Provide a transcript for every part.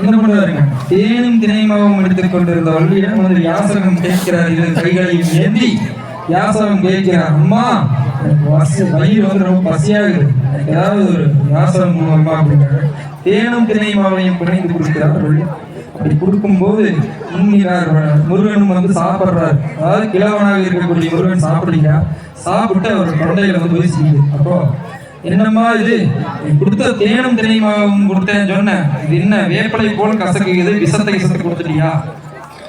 என்ன பண்ணுவாருங்க? தேனும் திணைமாவும் எடுத்துக் கொண்டிருந்த வள்ளியிடம் வந்து யாசகம் கேட்கிறார். இரு கைகளையும் ஏந்தி யாசகம் கேட்கிறார். அம்மா பசி வயிறு வந்து ரொம்ப பசியாகுது. ஏதாவது ஒரு யாசகம் மூலமா அம்மா தேனும் திணைமாவையும் பிணைந்து கொடுக்கிறார். வள்ளி அப்படி கொடுக்கும்போது உண்மையார் முருகனும் வந்து சாப்பிடுறாரு. அதாவது கிழவனாக இருக்கக்கூடிய முருகன் சாப்பிடுங்க சாப்பிட்டு அவர் தொண்டையில வந்து வீசிக்குது அப்போ என்னம்மா இது? கொடுத்த தேனும் தினைமாவும் கொடுத்தேன்னு சொன்னேன் இது என்ன வேப்பலை போல் கசக்குது விசத்தை விஷத்தை கொடுத்துட்டியா?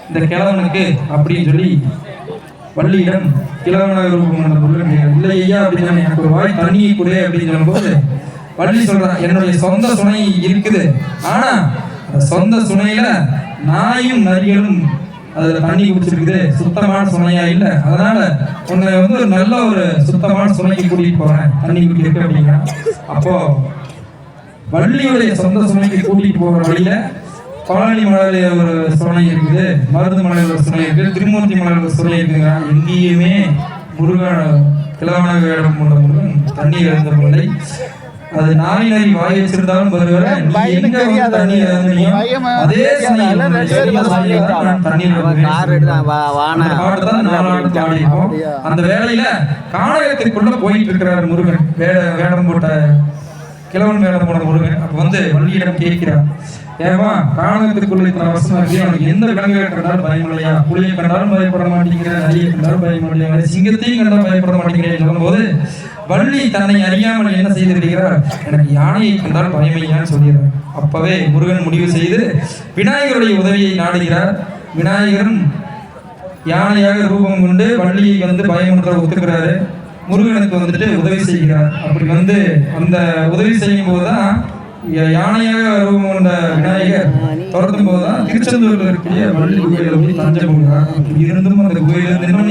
இந்த கிழவனுக்கு அப்படின்னு சொல்லி வள்ளியிடம் கிழவனாக இருக்கும் இல்லை ஐயா அப்படின்னு எனக்கு ஒரு வாய் தண்ணியை கொடு அப்படின்னு சொல்லும்போது வள்ளி சொல்றான் என்னுடைய சொந்த சுனை இருக்குது. ஆனா சொந்த சுனையில நாயும் நரிகளும் அதுல தண்ணி குடிச்சிருக்குது. சுத்தமான சுனையா இல்ல. அதனால உன்னை வந்து நல்ல ஒரு சுத்தமான சுனைக்கு கூட்டிட்டு போறேன். தண்ணி குடிக்க அப்படின்னா. அப்போ வள்ளியுடைய சொந்த சுனைக்கு கூட்டிட்டு போகிற வழியில பழனி மலையில ஒரு சுனை இருக்குது. மருது மலையில ஒரு சுனை இருக்கு திருமூர்த்தி மலையில ஒரு சுனை இருக்குங்க. எங்கேயுமே முருகன் கிழவனாக வேடம் கொண்ட முருகன் தண்ணீர் இருந்தவில்லை அது நாய் நரி வாய் வச்சிருந்தாலும் வருவர நீ எங்க வந்து தண்ணீர் அதே நான் தண்ணீர் வருவேன் அந்த வேலையில கானகத்திற்குள்ள போயிட்டு இருக்கிறார் முருகன். வேட வேடம் போட்ட கிழவன் வேடம் போன முருகன். அப்ப வந்து வள்ளியிடம் கேட்கிறார். ஏமா கானகத்திற்குள்ள இத்தனை வருஷமா இருக்கு எனக்கு எந்த விலங்கை கண்டாலும் பயம் இல்லையா? புலியை கண்டாலும் பயப்பட மாட்டேங்கிற நரியை கண்டாலும் பயம் இல்லையா? சிங்கத்தையும் கண்டாலும் பயப்பட மாட்டேங்கிறேன் சொல்லும்போது வள்ளி தன்னை அறியாமல் என்ன செய்திருக்கிறார்? எனக்கு யானையை கண்டால் பயமையான்னு சொல்கிறார் அப்பவே முருகன் முடிவு செய்து விநாயகருடைய உதவியை நாடுகிறார். விநாயகரும் யானையாக ரூபம் கொண்டு வள்ளியை வந்து பயமுறுத்த ஒத்துக்கிறாரு. முருகனுக்கு வந்துட்டு உதவி செய்கிறார். அப்படி வந்து அந்த உதவி செய்யும் போதுதான் யானையாக ரூபம் கொண்ட விநாயகர் துரத்தும் போதுதான் திருச்செந்தூரில் இருக்கிற வள்ளி கோயில போய் தஞ்சம் கொள்கிறார். இருந்தும் அந்த கோயிலிருந்து என்ன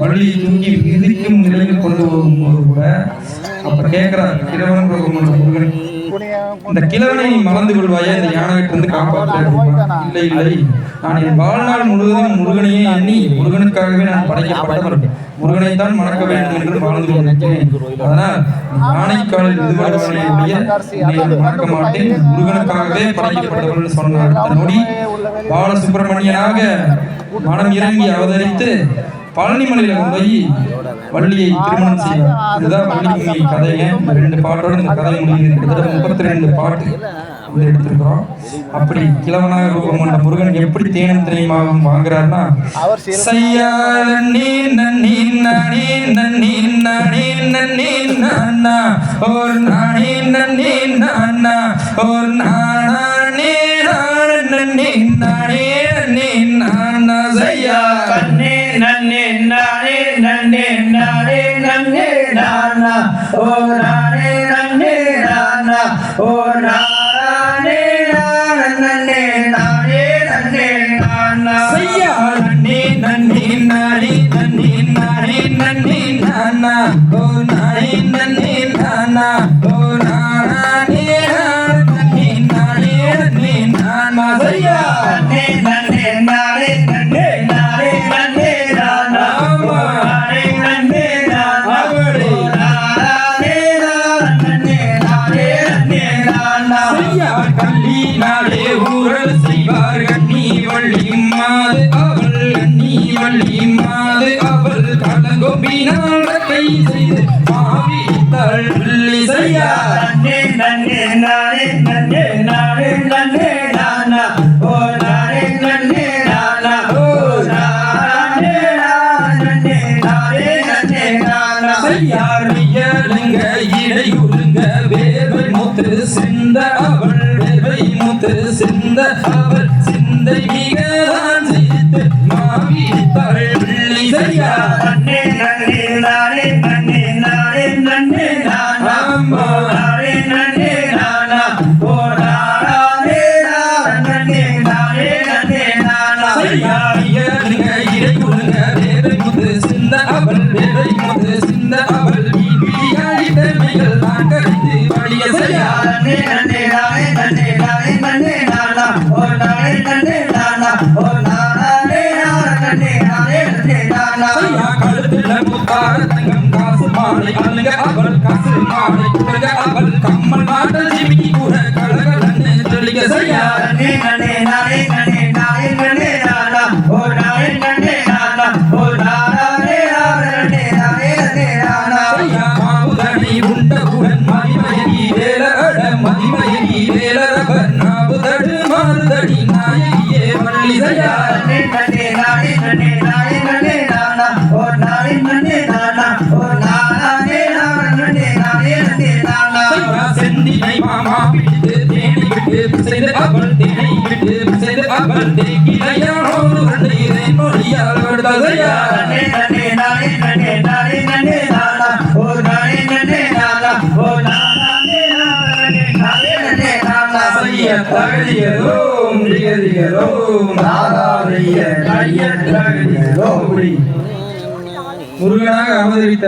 வழியை நீங்கி விதிக்கும் நிலையில் கொண்டு போகும்போது கூட அப்ப கேட்கிறார் கிழவன் முருகன். இந்த கிழவனை மறந்து கொள்வாயா இந்த யானகிட்டிருந்து காப்பாற்ற இல்லை இல்லை. நான் என் வாழ்நாள் முழுவதும் முருகனையே எண்ணி முருகனுக்காகவே நான் படைக்கப்பட்டவன். முருகனை தான் மறக்க வேண்டும் என்று வாழ்ந்து கொண்டிருக்கிறேன். அதனால் யானைக்காலில் விடுபடுவனை மறக்க மாட்டேன். முருகனுக்காகவே படைக்கப்பட்டவன் சொன்னார். நொடி பாலசுப்பிரமணியனாக மனம் இறங்கி அவதரித்து பழனிமலையில போய் வள்ளியை திருமணம் செய்வார் இதுதான் வள்ளி கும்மி கதைங்க. இந்த ரெண்டு பாட்டோட இந்த கதை முடியுது. கிட்டத்தட்ட முப்பத்தி ரெண்டு பாட்டு வந்து எடுத்திருக்கிறோம். அப்படி கிழவனாக ரூபம் கொண்ட முருகன் எப்படி தேனும் திரைமாவும் வாங்குறாருன்னா சையா நன்னி நன்னி நானி நன்னி நானி நன்னி நானா ஒரு நானி நன்னி நானா ஒரு நானே நானே நன்னே நானே நன்னே நானா ஓ நானே நன்னே நானா ஓ நானே நான நன்னே நானே நன்னே நானா சையா நன்னி நன்னி நானி நன்னி நானே நன்னி நானா ஓ நானே நன்னி நானா ஓ நானே நன்னி நானே நன்னி கடங்கோபினால கை செய்து மாவி தள்ளி செய்யா. நன்னே நன்னே நானே நன்னே நானே நன்னே நானா. ஓ நானே நன்னே நானா. ஓ நானே நான நன்னே நானே நன்னே நானா. செய்யாரியலுங்க இடையுருங்க வேர்வை முத்து சிந்த அவள் வேர்வை முத்து சிந்த அவள் சிந்தை மிகதான் தங்கம் காசு மாலை அவள். கம்மல் மாட்ட மலையோடு கண்ணீரை மொழியால் விடுதலையா தகதியதோம் நிகதியதோம் நாதாரிய கைய முருகனாக அவதரித்த